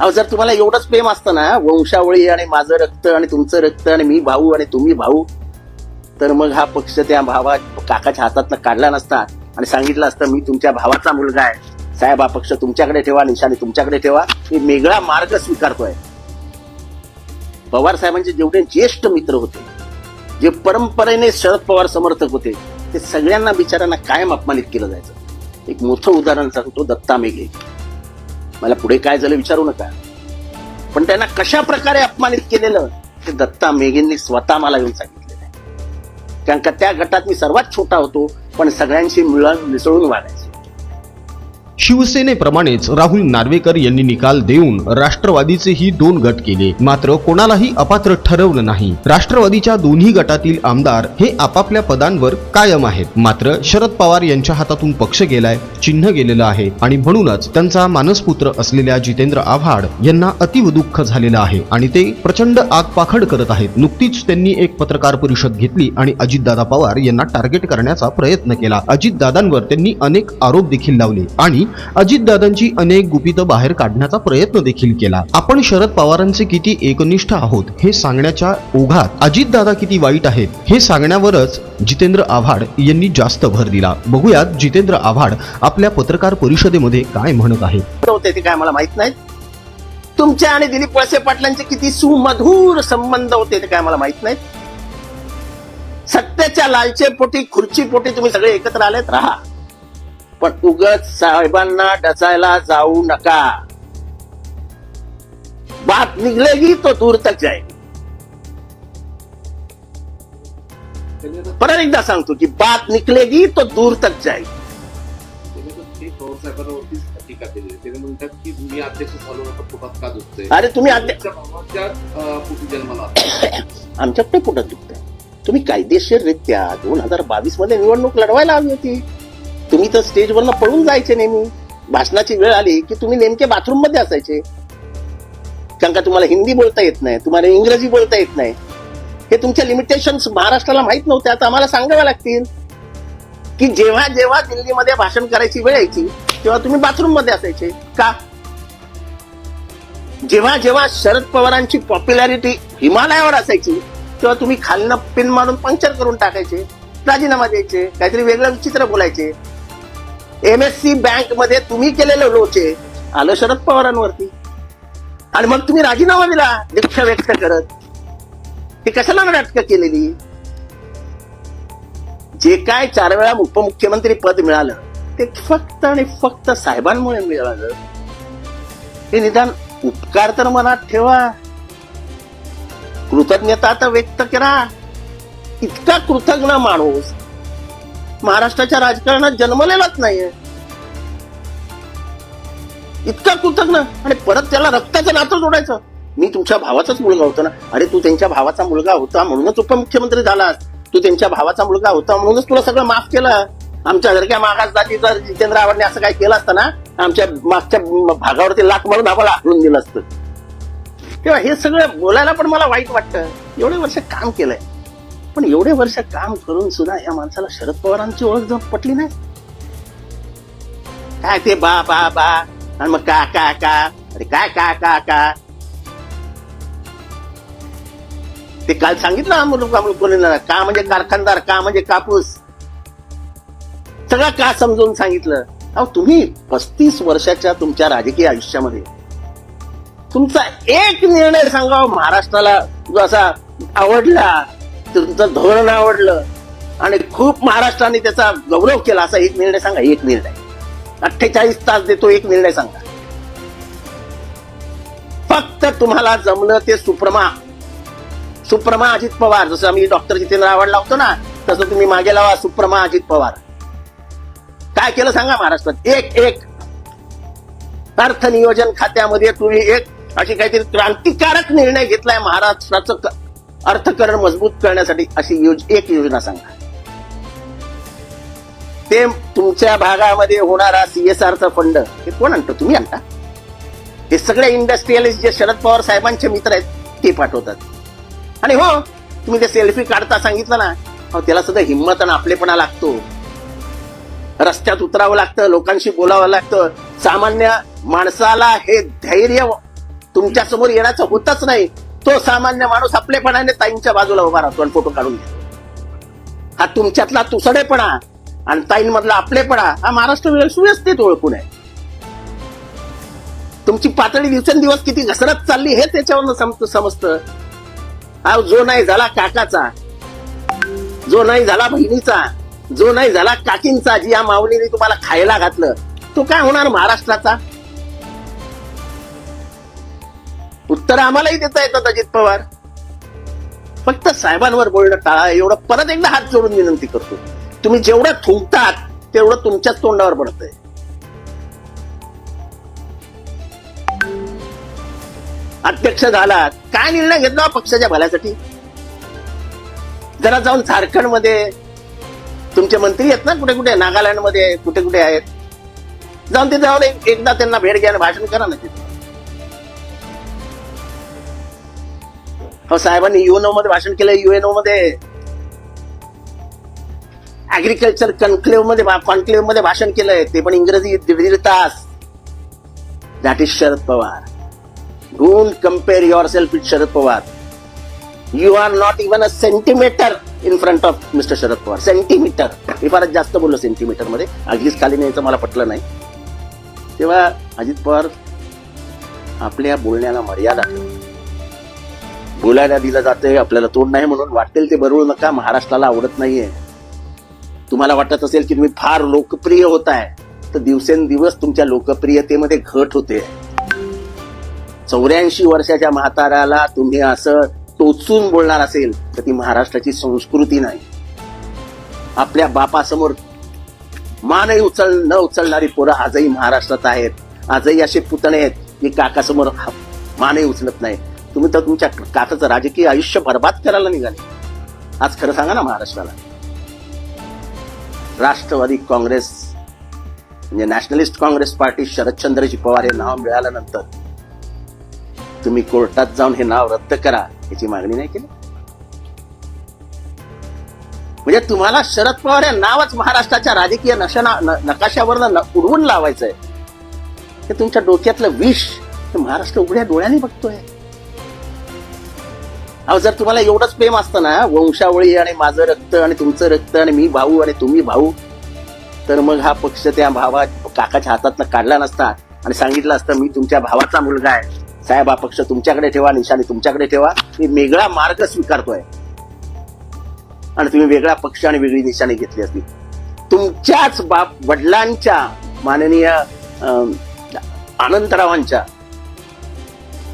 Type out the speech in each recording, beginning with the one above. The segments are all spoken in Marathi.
अहो जर तुम्हाला एवढंच प्रेम असतं ना वंशावळी आणि माझं रक्त आणि तुमचं रक्त आणि मी भाऊ आणि तुम्ही भाऊ तर मग हा पक्ष त्या भावा काकाच्या हातातनं काढला नसता आणि सांगितलं असतं मी तुमच्या भावाचा मुलगा आहे. साहेब हा पक्ष तुमच्याकडे ठेवा निशाणी तुमच्याकडे ठेवा. मी वेगळा मार्ग स्वीकारतोय. पवार साहेबांचे जेवढे ज्येष्ठ मित्र होते जे परंपरेने शरद पवार समर्थक होते ते सगळ्यांना बिचाऱ्यांना कायम अपमानित केलं जायचं. एक मोठं उदाहरण सांगतो दत्ता मेघे. मला पुढे काय झालं विचारू नका. पण त्यांना कशा प्रकारे अपमानित केलेलं ते दत्ता मेघेंनी स्वतः मला येऊन सांगितलेलं आहे. कारण का त्या गटात मी सर्वात छोटा होतो पण सगळ्यांशी मिळून मिसळून वागायचो. शिवसेनेप्रमाणेच राहुल नार्वेकर यांनी निकाल देऊन राष्ट्रवादीचेही दोन गट केले. मात्र कोणालाही अपात्र ठरवलं नाही. राष्ट्रवादीच्या दोन्ही गटातील आमदार हे आपापल्या पदांवर कायम आहेत. मात्र शरद पवार यांच्या हातातून पक्ष गेलाय चिन्ह गेलेलं आहे आणि म्हणूनच त्यांचा मानसपुत्र असलेल्या जितेंद्र आव्हाड यांना अतीव दुःख झालेलं आहे आणि ते प्रचंड आगपाखड करत आहेत. नुकतीच त्यांनी एक पत्रकार परिषद घेतली आणि अजितदादा पवार यांना टार्गेट करण्याचा प्रयत्न केला. अजितदादांवर त्यांनी अनेक आरोप देखील लावले आणि अजितदादांची अनेक गुपितं बाहेर काढण्याचा प्रयत्न देखील केला. आपण शरद पवारांचे किती एकनिष्ठ आहोत हे सांगण्याच्या ओघात अजितदादा किती वाईट आहेत हे सांगण्यावरच जितेंद्र आव्हाड यांनी जास्त भर दिला. बघूयात जितेंद्र आव्हाड आपल्या पत्रकार परिषदेमध्ये काय म्हणत आहे होते ते काय मला माहीत नाही. तुमच्या आणि दिलीप वळसे पाटलांचे किती सुमधूर संबंध होते ते काय मला माहीत नाही. सत्तेच्या लालचे पोटी खुर्ची पोटी तुम्ही सगळे एकत्र आलेत राहा. पण उगत साहेबांना डचायला जाऊ नका. बात निघलेगी तो दूर तक जाएगी. परत एकदा सांगतो की बात निकलेगी तो दूर तक जाएगी. अरे तुम्ही आमच्याकडे पोटात दुखत तुम्ही कायदेशीररित्या दोन हजार बावीसमध्ये निवडणूक लढवायला हवी होती. तुम्ही तर स्टेजवरनं पळून जायचे नेहमी. भाषणाची वेळ आली की तुम्ही नेमके बाथरूममध्ये असायचे. कारण का तुम्हाला हिंदी बोलता येत नाही तुम्हाला इंग्रजी बोलता येत नाही. हे तुमच्या लिमिटेशन महाराष्ट्राला माहीत नव्हते आता आम्हाला सांगाव्या लागतील. की जेव्हा जेव्हा दिल्लीमध्ये भाषण करायची वेळ यायची तेव्हा तुम्ही बाथरूममध्ये असायचे. का? जेव्हा जेव्हा शरद पवारांची पॉप्युलॅरिटी हिमालयावर असायची तेव्हा तुम्ही खालनं पिन मारून पंक्चर करून टाकायचे राजीनामा द्यायचे काहीतरी वेगळं विचित्र बोलायचे. एम एस सी बँकमध्ये तुम्ही केलेलं लोचे आलं शरद पवारांवरती. आणि मग तुम्ही राजीनामा दिला दुःख व्यक्त करत. हे कशाला नाटकं केलेली? जे काय चार वेळा उपमुख्यमंत्री पद मिळालं ते फक्त आणि फक्त साहेबांमुळे मिळालं. हे निदान उपकार तर मनात ठेवा. कृतज्ञता तर व्यक्त करा. इतका कृतज्ञ माणूस महाराष्ट्राच्या राजकारणात जन्मलेलाच नाहीये. इतका कृतज्ञ. आणि परत त्याला रक्ताचं नातं जोडायचं. मी तुमच्या भावाचाच मुलगा होतो ना? अरे तू त्यांच्या भावाचा मुलगा होता म्हणूनच उपमुख्यमंत्री झालास. तू त्यांच्या भावाचा मुलगा होता म्हणूनच तुला सगळं माफ केलं. आमच्या जर काय मागास जाती जर जितेंद्र आव्हाडने असं काय केलं असतं ना? आमच्या मागच्या भागावरती लाख मारून आम्हाला आढळून दिलं असतं. तेव्हा हे सगळं बोलायला पण मला वाईट वाटतं. एवढे वर्ष काम केलंय. पण एवढे वर्ष काम करून सुद्धा या माणसाला शरद पवारांची ओळख जाऊन पटली नाही? काय ते बा बा बा आणि मग का का का? अरे काय का का का? ते काल सांगितलं अमृत अमृत कोणीला का म्हणजे कारखानदार का म्हणजे कापूस? सगळं का समजून सांगितलं? अहो तुम्ही पस्तीस वर्षाच्या तुमच्या राजकीय आयुष्यामध्ये तुमचा एक निर्णय सांगा महाराष्ट्राला जो असा आवडला. तुमचं धोरण आवडलं आणि खूप महाराष्ट्राने त्याचा गौरव केला असा एक निर्णय सांगा एक निर्णय. अठ्ठेचाळीस तास देतो एक निर्णय सांगा. फक्त तुम्हाला जमलं ते सुप्रमा. सुप्रमा अजित पवार जसं आम्ही डॉक्टर जितेंद्र आव्हाड लावतो ना तसं तुम्ही मागे लावा सुप्रमा अजित पवार. काय केलं सांगा महाराष्ट्रात? एक एक. अर्थ नियोजन खात्यामध्ये तुम्ही एक अशी काहीतरी क्रांतिकारक निर्णय घेतलाय महाराष्ट्राचं अर्थकरण मजबूत करण्यासाठी अशी योज एक योजना सांगा. ते तुमच्या भागामध्ये होणारा सीएसआरचा फंड हे कोण आणतो? तुम्ही आणता? हे सगळे इंडस्ट्रियलिस्ट जे शरद पवार साहेबांचे मित्र आहेत ते पाठवतात. आणि हो तुम्ही ते सेल्फी काढता सांगितलं ना हो त्याला सुद्धा हिंमत आणि आपलेपणा लागतो. रस्त्यात उतरावं लागतं लोकांशी बोलावं लागतं. सामान्य माणसाला हे धैर्य तुमच्यासमोर येण्याचं होतच नाही. तो सामान्य माणूस आपलेपणाने ताईंच्या बाजूला उभा राहतो आणि फोटो काढून घेतो. हा तुमच्यातला तुसडेपणा आणि ताईंमधला आपलेपणा हा महाराष्ट्र सुव्यवस्थित ओळखून आहे. तुमची पातळी दिवसेंदिवस किती घसरत चालली हे त्याच्यावरनं सम- समजतं. हा जो नाही झाला काकाचा जो नाही झाला बहिणीचा जो नाही झाला काकींचा जी या माऊलीने तुम्हाला खायला घातलं तो काय होणार महाराष्ट्राचा? उत्तर आम्हालाही देता येतात अजित पवार. फक्त साहेबांवर बोलणं टाळा एवढं परत एकदा हात जोडून विनंती करतो. तुम्ही जेवढं थुंकतात तेवढं तुमच्याच तोंडावर पडतंय. अध्यक्ष झाला काय निर्णय घेतला हो पक्षाच्या भल्यासाठी? जरा जाऊन झारखंडमध्ये तुमचे मंत्री आहेत ना कुठे कुठे नागालँडमध्ये कुठे कुठे आहेत? जाऊन तिथे जाऊन एकदा त्यांना भेट घ्या आणि भाषण करा ना तिथे. हो साहेबांनी युएनओ मध्ये भाषण केलं. युएनओ मध्ये अग्रिकल्चर कन्क्लेव्हमध्ये कॉन्क्लेव्हमध्ये भाषण केलंय. ते पण इंग्रजी दीड तास. That is Sharad Pawar. Don't compare yourself with Sharad Pawar. You are not even a centimetre in front of mister Sharad Pawar. Centimetre मी फारच जास्त बोललो सेंटीमीटरमध्ये. अगदीच खाली न्यायचं मला पटलं नाही. तेव्हा अजित पवार आपल्या बोलण्याला मर्यादा ठेवा. बोलायला दिलं जातंय आपल्याला तोंड नाही म्हणून वाटेल ते बरोबर नका महाराष्ट्राला आवडत नाहीये. तुम्हाला वाटत असेल की तुम्ही फार लोकप्रिय होत आहे तर दिवसेंदिवस तुमच्या लोकप्रियतेमध्ये घट होते. चौऱ्याऐंशी वर्षाच्या म्हाताऱ्याला तुम्ही असं टोचून बोलणार असेल तर ती महाराष्ट्राची संस्कृती नाही. आपल्या बापासमोर मानही उचल न उचलणारी पोरं आजही महाराष्ट्रात आहेत. आजही असे पुतणे आहेत की काकासमोर मानही उचलत नाही तुम्ही तर तुमच्या काकाचं राजकीय आयुष्य बर्बाद करायला निघाले. आज खरं सांगा ना महाराष्ट्राला. राष्ट्रवादी काँग्रेस म्हणजे nationalist Congress party Sharadchandraji Pawar हे नाव मिळाल्यानंतर तुम्ही कोर्टात जाऊन हे नाव रद्द करा याची मागणी नाही केली? म्हणजे तुम्हाला शरद पवार हे नावच महाराष्ट्राच्या राजकीय नशना नकाशावरनं उडवून लावायचंय. हे तुमच्या डोक्यातलं विष हे महाराष्ट्र उघड्या डोळ्याने बघतोय. अहो जर तुम्हाला एवढंच प्रेम असतं ना वंशावळी आणि माझं रक्त आणि तुमचं रक्त आणि मी भाऊ आणि तुम्ही भाऊ तर मग हा पक्ष त्या भावा काकाच्या हातातनं काढला नसता आणि सांगितलं असतं मी तुमच्या भावाचा मुलगा आहे. साहेब हा पक्ष तुमच्याकडे ठेवा निशाणी तुमच्याकडे ठेवा. मी वेगळा मार्ग स्वीकारतोय. आणि तुम्ही वेगळा पक्ष आणि वेगळी निशाणी घेतली असती. तुमच्याच बाप वडिलांच्या माननीय अं, अनंतरावांच्या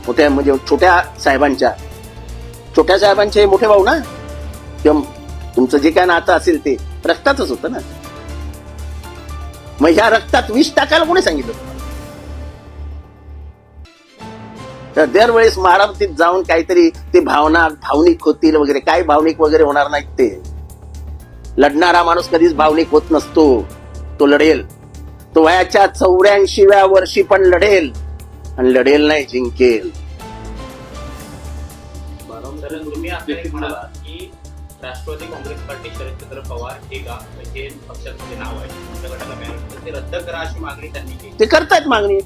मोठ्या म्हणजे छोट्या साहेबांच्या छोट्या साहेबांचे मोठे भाऊ ना? किंवा तुमचं जे काय नातं असेल ते. रक्तातच होतं ना? मग ह्या रक्तात विष टाकायला कोणी सांगितलं? तर दरवेळेस मारामतीत जाऊन काहीतरी ते भावना भावनिक होतील वगैरे. काय भावनिक वगैरे होणार नाहीत ते. लढणारा माणूस कधीच भावनिक होत नसतो. तो लढेल. तो वयाच्या चौऱ्याऐंशीव्या वर्षी पण लढेल. आणि लढेल नाही जिंकेल. तर तुम्ही आपल्याला एक म्हणालात की राष्ट्रवादी काँग्रेस पार्टी शरदचंद्र पवार हे गाव म्हणजे पक्षाचं जे नाव आहे. गटाला तर ते रद्द करा अशी मागणी त्यांनी केली. ते करतायत मागणी.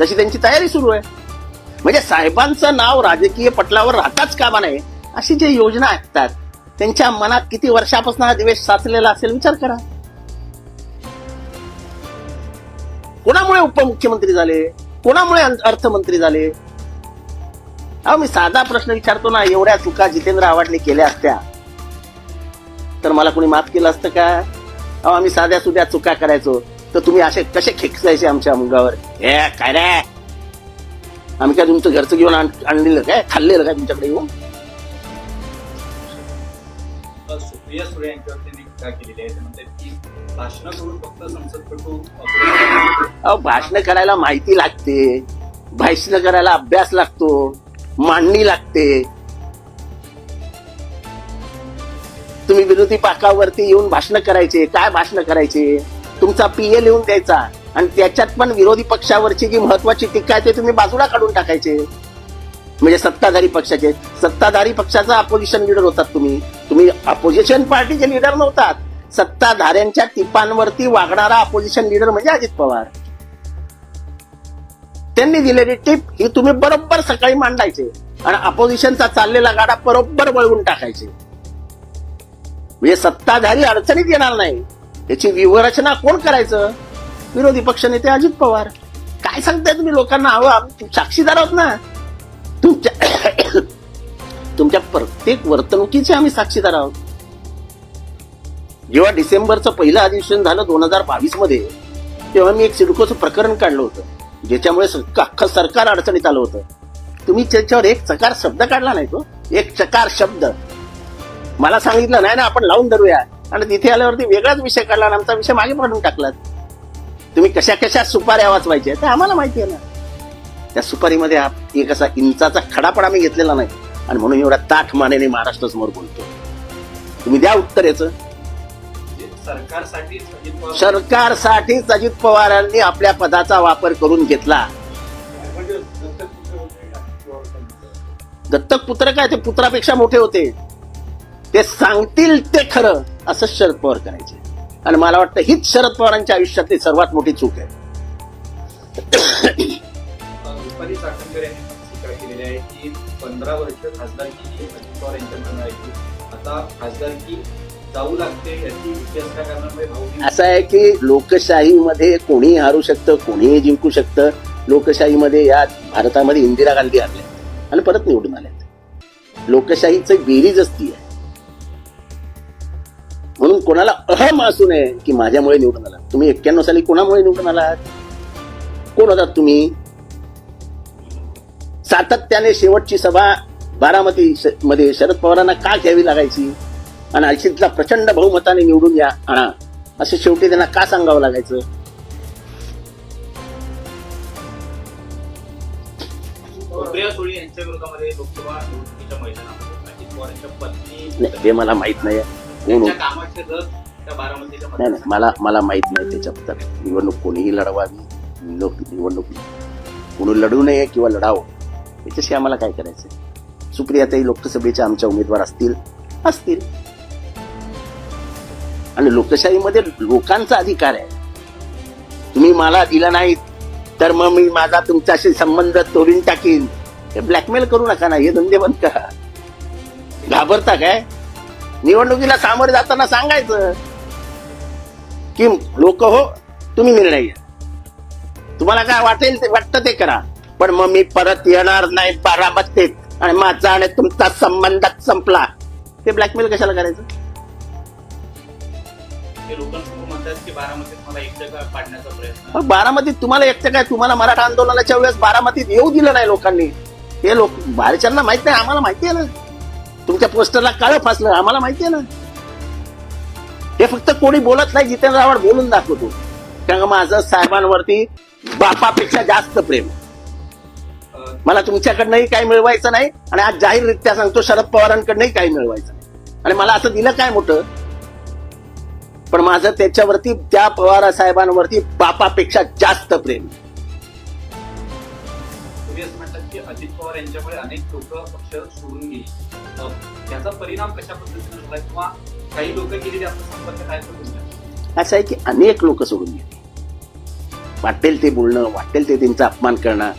तशी त्यांची तयारी सुरू आहे. म्हणजे साहेबांचं नाव राजकीय पटलावर राहताच कामा नये अशी जे योजना असतात त्यांच्या मनात किती वर्षापासून हा दिवेश साचलेला असेल विचार करा. कोणामुळे उपमुख्यमंत्री झाले? कोणामुळे अर्थमंत्री झाले? अहो मी साधा प्रश्न विचारतो ना एवढ्या चुका जितेंद्र आव्हाडने केल्या असत्या. तर मला कोणी माफ केलं असतं का? अहो आम्ही साध्या सुध्या चुका करायचो. तर तुम्ही असे कसे खेकसायचे आमच्या मुंगावर हे काय रे? आम्ही काय तुमचं घरचं घेऊन आण- आणलेलं काय? खाल्लेलं काय तुमच्याकडे येऊन? सुप्रिया सुळे यांच्यावर त्यांनी टीका केलेली आहे. ते म्हणतात की भाषण करून फक्त संसदपटू अहो भाषण करायला माहिती लागते. भाषण करायला अभ्यास लागतो. मांडणी लागते. तुम्ही विरोधी पाकावरती येऊन भाषण करायचे. काय भाषण करायचे? तुमचा पीए लिहून द्यायचा. आणि त्याच्यात पण विरोधी पक्षावरची जी महत्वाची टीका आहे ते तुम्ही बाजूला काढून टाकायचे. म्हणजे सत्ताधारी पक्षाचे. सत्ताधारी पक्षाचा अपोजिशन लीडर होतात तुम्ही. तुम्ही अपोजिशन पार्टीचे लीडर नव्हतात. सत्ताधाऱ्यांच्या टिपांवरती वागणारा अपोजिशन लीडर म्हणजे अजित पवार. त्यांनी दिलेली टीप ही तुम्ही बरोबर सकाळी मांडायचे आणि अपोजिशनचा चाललेला गाडा बरोबर वळवून टाकायचे. म्हणजे सत्ताधारी अडचणीत येणार नाही. याची व्यूहरचना कोण करायचं? विरोधी पक्षनेते अजित पवार. काय सांगताय तुम्ही लोकांना? हवं साक्षीदार आहोत ना. तुमच्या तुमच्या प्रत्येक वर्तणुकीचे आम्ही साक्षीदार आहोत. जेव्हा डिसेंबरचं पहिलं अधिवेशन झालं दोन हजार बावीसमध्ये तेव्हा मी एक सिडकोचं प्रकरण काढलं होतं. ज्याच्यामुळे अख्खं सरकार अडचणीत आलं होतं. तुम्ही त्याच्यावर एक चकार शब्द काढला नाही तो. एक चकार शब्द. मला सांगितलं नाही ना आपण लावून धरूया. आणि तिथे आल्यावरती वेगळाच विषय काढला आणि आमचा विषय मागे पडून टाकलात. तुम्ही कशा कशा सुपाऱ्या वाचवायच्या ते आम्हाला माहिती आहे ना. त्या सुपारीमध्ये एक असा इंचाचा खडापण आम्ही घेतलेला नाही. आणि म्हणून एवढा ताठ मानेने महाराष्ट्रासमोर बोलतो तुम्ही द्या उत्तर याचं. म्हणजे सरकारसाठी अजित पवार सरकारसाठीच अजित पवारांनी आपल्या पदाचा वापर करून घेतला. दत्तक पुत्र काय? ते पुत्रापेक्षा मोठे होते. ते सांगतील ते खरं असं शरद पवार करायचे. आणि मला वाटतं हीच शरद पवारांच्या आयुष्यातली सर्वात मोठी चूक आहे. रुपाली चाकणकर यांनी पण टीका केलेली आहे की पंधरा वर्ष खासदारकी ही अजित पवार यांच्याकडून आहे. आता खासदारकी जाऊ लागते याची असं आहे की लोकशाहीमध्ये कोणीही हारू शकतं कोणीही जिंकू शकतं. लोकशाहीमध्ये या भारतामध्ये इंदिरा गांधी हरल्या आणि परत निवडून आल्यात लोकशाहीचं बेरीज असती आहे. म्हणून कोणाला अहम असू नये की माझ्यामुळे निवडून आला. तुम्ही एक्क्याण्णव साली कोणामुळे निवडून आलात? कोण होतात तुम्ही? सातत्याने शेवटची सभा बारामती मध्ये शरद पवारांना का घ्यावी लागायची? आणि अशीतला प्रचंड बहुमताने निवडून या. आणा असं शेवटी त्यांना का सांगावं लागायचं? मला माहीत नाही. नाही नाही. मला मला माहीत नाही त्याच्याबद्दल. निवडणूक कोणीही लढवावी. निवडणूक कोणी लढू नये किंवा लढावं याच्याशी आम्हाला काय करायचं सुप्रियाताई लोकसभेच्या आमच्या उमेदवार असतील? असतील. आणि लोकशाहीमध्ये लोकांचा अधिकार आहे. तुम्ही मला दिला नाही तर मग मी माझा तुमच्याशी संबंध तोडून टाकीन. हे ब्लॅकमेल करू नका ना हे धंदे बंद करा. घाबरता काय? निवडणुकीला सामोरे जाताना सांगायचं की लोक हो तुम्ही निर्णय घ्या. तुम्हाला काय वाटेल ते वाटतं ते करा. पण मग मी परत येणार नाही बारामतीत. आणि माझा आणि तुमचा संबंधात संपला. ते ब्लॅकमेल कशाला करायचं? ते म्हणतात की बारामतीत मला एकटं पाडण्याचा प्रयत्न मग बारामतीत तुम्हाला एकटं काय तुम्हाला मराठा आंदोलनाच्या वेळेस बारामतीत येऊ दिलं नाही लोकांनी. हे लोक बाहेरच्यांना माहीत नाही आम्हाला माहिती आहे ना. तुमच्या पोस्टरला काळं फासलं आम्हाला माहिती आहे ना. हे फक्त कोणी बोलत नाही जितेंद्र आव्हाड बोलून दाखवतो. कारण माझं साहेबांवरती बापापेक्षा जास्त प्रेम. मला तुमच्याकडनंही काही मिळवायचं नाही आणि आज जाहीररित्या सांगतो शरद पवारांकडनंही काही मिळवायचं नाही. आणि मला असं दिलं काय मोठं? पण माझं त्याच्यावरती त्या पवार साहेबांवरती बापापेक्षा जास्त प्रेम. की अजित पवार यांच्यामुळे अनेक लोक पक्ष सोडून गेली. त्याचा परिणाम कशा पद्धतीने झाला किंवा काही लोक आपला संपर्क काय असं आहे की अनेक लोक सोडून गेले. वाटेल ते बोलणं वाटेल ते त्यांचा अपमान करणं.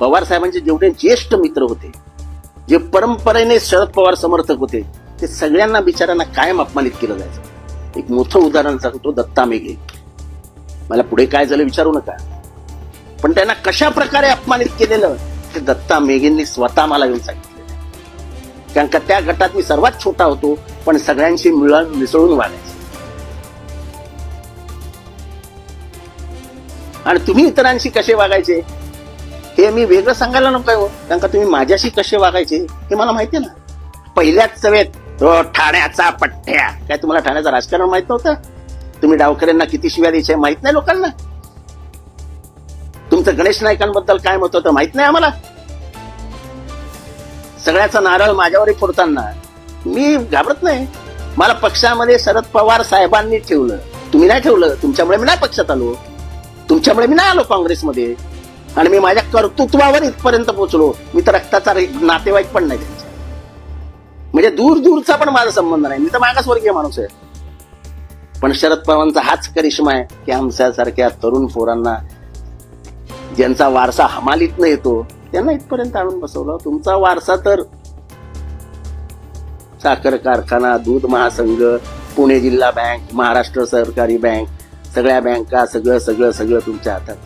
पवार साहेबांचे जेवढे ज्येष्ठ मित्र होते जे परंपरेने शरद पवार समर्थक होते ते सगळ्यांना बिचाऱ्यांना कायम अपमानित केलं जायचं. एक मोठं उदाहरण सांगतो दत्ता मेघे मला पुढे काय झालं विचारू नका. पण त्यांना कशा प्रकारे अपमानित केलेलं ते दत्ता मेघेंनी स्वतः मला येऊन सांगितलेलं कारण का त्या गटात मी सर्वात छोटा होतो पण सगळ्यांशी मिळून मिसळून वागायचं. आणि तुम्ही इतरांशी कसे वागायचे? हे मी वेगळं सांगायला नको हो. कारण का तुम्ही माझ्याशी कसे वागायचे हे मला माहिती आहे ना. पहिल्याच सवेत तो ठाण्याचा पठ्ठ्या. काय तुम्हाला ठाण्याचं राजकारण माहीत नव्हतं? तुम्ही डावकऱ्यांना किती शिव्या द्यायच्या माहीत नाही लोकांना? तुमचं गणेश नायकांबद्दल काय मत होतं माहीत नाही आम्हाला? सगळ्याचा नारळ माझ्यावरही फोडताना मी घाबरत नाही. मला पक्षामध्ये शरद पवार साहेबांनी ठेवलं. तुम्ही नाही ठेवलं. तुमच्यामुळे मी नाही पक्षात आलो. तुमच्यामुळे मी नाही आलो काँग्रेसमध्ये. आणि मी माझ्या कर्तृत्वावर इथपर्यंत पोहोचलो. मी तर रक्ताचा नातेवाईक पण नाही. म्हणजे दूर दूरचा पण माझा संबंध नाही. मी तर मागासवर्गीय माणूस आहे. पण शरद पवारांचा हाच करिश्मा आहे की आमच्यासारख्या तरुण पोरांना ज्यांचा वारसा हमालीतनं येतो त्यांना इथपर्यंत आणून बसवलं. तुमचा वारसा तर साखर कारखाना दूध महासंघ पुणे जिल्हा बँक महाराष्ट्र सहकारी बँक सगळ्या बँका सगळं सगळं सगळं तुमच्या हातात.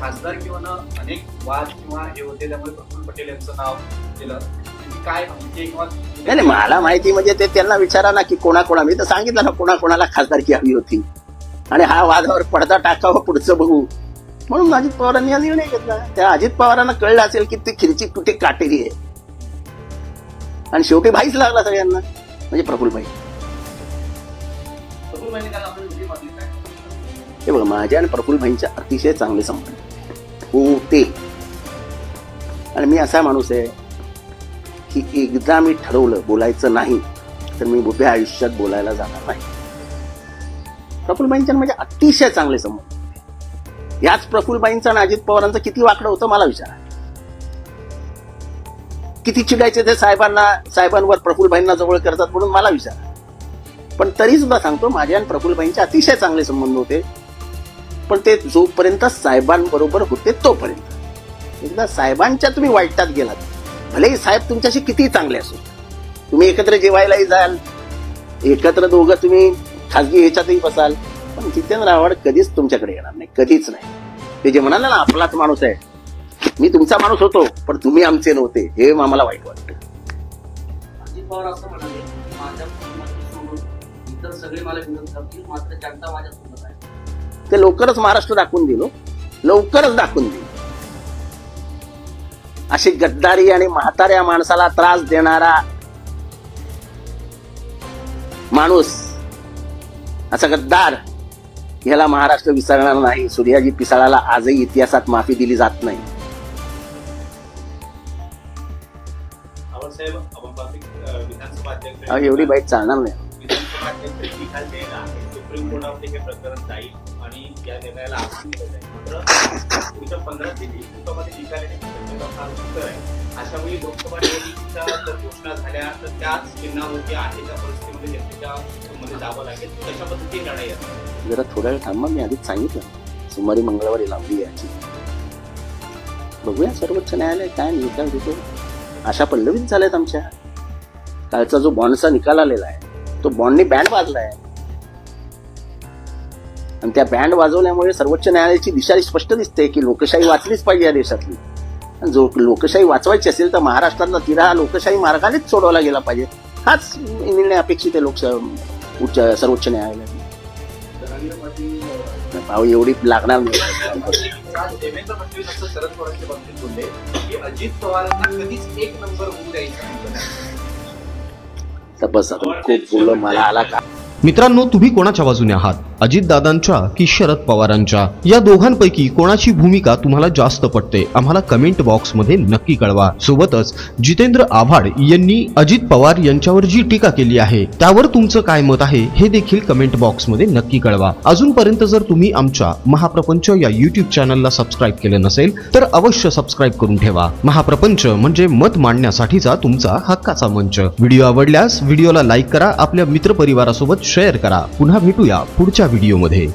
खासदार किंवा ना अनेक वाद किंवा हे होते त्यामुळे प्रफुल्ल पटेल यांचं नाव दिलं. काय म्हणजे किंवा नाही नाही मला माहिती म्हणजे ते त्यांना विचारा ना की कोणाकोणा मी तर सांगितलं ना कोणाकोणाला खासदारकी हवी होती. आणि हा वादावर पडदा टाकावा पुढचं बघू. म्हणून अजित पवारांनी हा निर्णय घेतला. त्या अजित पवारांना कळलं असेल की ती खिरची कुठे काटेरी आहे. आणि शेवटी भाईच लागला सगळ्यांना म्हणजे प्रफुल्लभाई. प्रफुल्लभाईंनी हे बघा माझ्या आणि प्रफुल्लभाईंचे अतिशय चांगले संबंध. होते. आणि मी असा माणूस आहे की एकदा मी ठरवलं बोलायचं नाही तर मी उभ्या आयुष्यात बोलायला जाणार नाही. प्रफुल्लबाईंच्या म्हणजे अतिशय चांगले संबंध. याच प्रफुल्लबाईंचा आणि अजित पवारांचं किती वाकडं होतं मला विचारा. किती चिडायचे ते साहेबांना साहेबांवर प्रफुल्लबाईंना जवळ करतात म्हणून मला विचारा. पण तरी सुद्धा सांगतो माझ्या आणि प्रफुल्लबाईंचे अतिशय चांगले संबंध होते. पण ते जोपर्यंत साहेबांबरोबर होते तोपर्यंत. एकदा साहेबांच्या तुम्ही वाईटात गेलात भलेही साहेब तुमच्याशी किती चांगले असो तुम्ही एकत्र जेवायलाही जाल एकत्र दोघं तुम्ही खाजगी ह्याच्यातही बसाल पण जितेंद्र आव्हाड कधीच तुमच्याकडे येणार नाही कधीच नाही. ते जे म्हणाले ना आपलाच माणूस आहे मी तुमचा माणूस होतो पण तुम्ही आमचे नव्हते हे आम्हाला वाईट वाटतं. अजित पवार असं म्हणाले माझ्या इतर सगळे मला विरोध करतील मात्र जनता माझ्या ते लवकरच महाराष्ट्र दाखवून दिलो. लवकरच दाखवून दिल. अशी गद्दारी आणि म्हाताऱ्या माणसाला त्रास देणारा माणूस असा गद्दार याला महाराष्ट्र विसरणार नाही. सूर्याजी पिसाळाला आजही इतिहासात माफी दिली जात नाही. एवढी बाईट चालणार नाही. आणि या निर्णयाला आव्हान दिलं जाईल. मात्र पुढच्या पंधरा ते वीस दिवसामध्ये निकाल शक्यता फार उत्तर आहे. अशा वेळी लोकसभा निवडणुकीच्या जर घोषणा झाल्या तर त्याच चिन्हावरती आहे त्या परिस्थितीमध्ये जनतेच्या मध्ये जावं लागेल. तशा पद्धतीची लढाई आहे जरा थोड्या वेळ थांबा मी आधीच सांगितलं. सोमवारी मंगळवारी लांबली याची बघूया सर्वोच्च न्यायालय काय निकाल देतो. अशा पल्लवीत झाल्यात आमच्या. कालचा जो बॉन्डचा निकाल आलेला आहे तो बॉन्डने बँड वाजला आहे. आणि त्या बँड वाजवल्यामुळे सर्वोच्च न्यायालयाची दिशा स्पष्ट दिसते की लोकशाही वाचलीच पाहिजे या देशातली. जो लोकशाही वाचवायची असेल तर महाराष्ट्रातला तिरा हा लोकशाही मार्गानेच सोडवला गेला पाहिजे. हाच निर्णय अपेक्षित आहे लोकशाही उच्च सर्वोच्च न्यायालयाने धनंजय भाऊ एवढी लागणार नाही. तर बस खूप बोललो मला आला का? मित्रांनो तुम्ही कोणाच्या बाजूने आहात? अजितदादांच्या की शरद पवारांच्या? या दोघांपैकी कोणाची भूमिका तुम्हाला जास्त पटते? आम्हाला कमेंट बॉक्समध्ये नक्की कळवा. सोबतच जितेंद्र आव्हाड यांनी अजित पवार यांच्यावर जी टीका केली आहे त्यावर तुमचं काय मत आहे हे देखील कमेंट बॉक्समध्ये नक्की कळवा. अजूनपर्यंत जर तुम्ही आमच्या महाप्रपंच या युट्यूब चॅनलला सबस्क्राईब केलं नसेल तर अवश्य सबस्क्राईब करून ठेवा. महाप्रपंच म्हणजे मत मांडण्यासाठीचा तुमचा हक्काचा मंच. व्हिडिओ आवडल्यास व्हिडिओला लाईक करा आपल्या मित्रपरिवारासोबत शेअर करा. पुन्हा भेटूया पुढच्या व्हिडिओमध्ये.